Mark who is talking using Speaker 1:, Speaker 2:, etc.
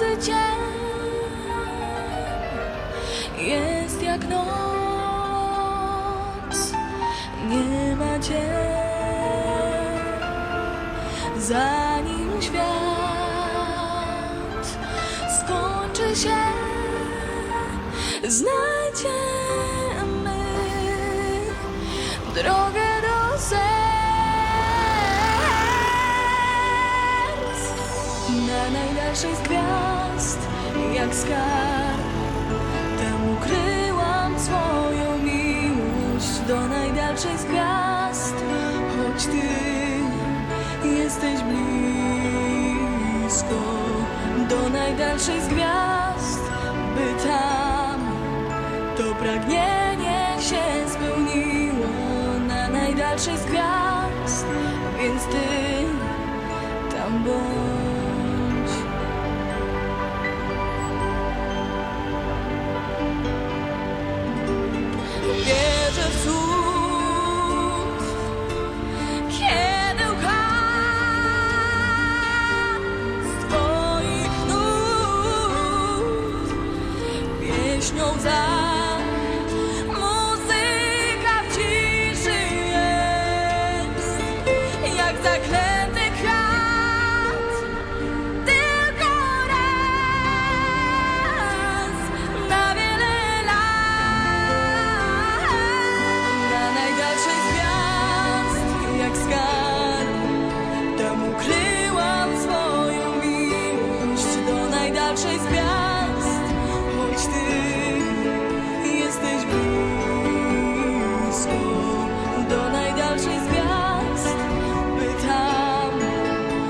Speaker 1: Każdy dzień jest jak noc, nie ma cię. Zanim świat skończy się, znajdziemy drogę do serc. Najdalszej z gwiazd, jak skarb, tam ukryłam swoją miłość do najdalszej z gwiazd, choć ty jesteś blisko do najdalszej z gwiazd, by tam to pragnienie się spełniło na najdalszej z gwiazd, więc ty tam bądź. pieśnią za. Muzyka w ciszy jest Jak zaklęty krat Tylko raz Na wiele lat. Na najdalszej gwiazd Jak skarb Tam ukryłam swoją miłość Do najdalszej gwiazd.